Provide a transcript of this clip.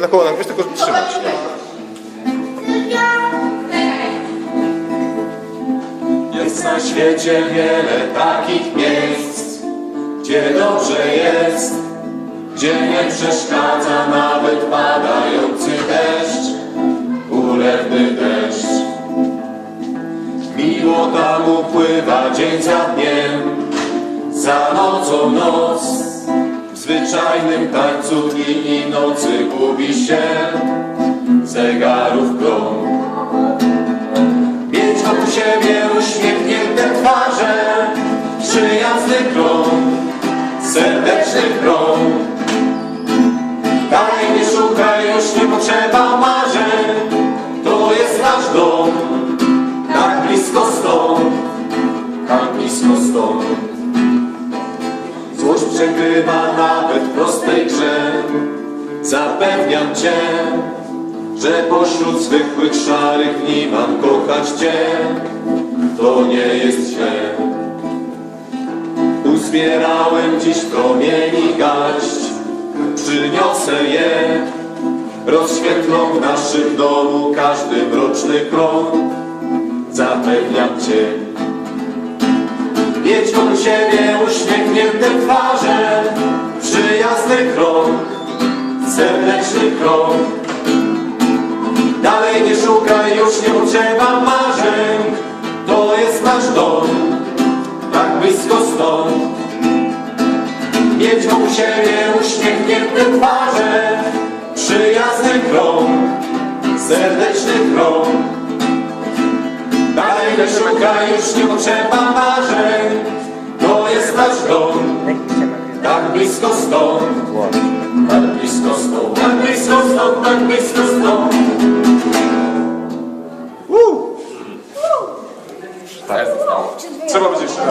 Na kolanach, wiesz, tylko trzymać. Jest na świecie wiele takich miejsc, gdzie dobrze jest, gdzie nie przeszkadza nawet padający deszcz, ulewny deszcz. Miło tam upływa dzień za dniem, za nocą noc. Zwyczajnym tańcu dni i nocy gubi się zegarów krąg. Mieć wokół siebie uśmiechnięte twarze, przyjazny krąg, serdeczny krąg. Dalej nie szukaj, już nie potrzeba marzeń, to jest nasz dom, tak blisko stąd, tak blisko stąd. Przegrywa nawet w prostej grze, zapewniam Cię, że pośród zwykłych szarych dni mam kochać Cię, to nie jest źle. Uzbierałem dziś promieni garść, przyniosę je, rozświetlą w naszym domu każdy mroczny krąg, zapewniam Cię. Mieć wokół siebie uśmiechnięte twarze, przyjazny krąg, serdeczny krąg. Dalej nie szukaj, już nie potrzeba marzeń. To jest nasz dom, tak blisko stąd. Mieć wokół siebie uśmiechnięte twarze. Przyjazny krąg, serdeczny krąg Dalej nie szukaj, już nie potrzeba marzeń dom, tak blisko stąd. Tak blisko stąd, tak blisko stąd, tak blisko stąd. Trzeba będzie jeszcze raz.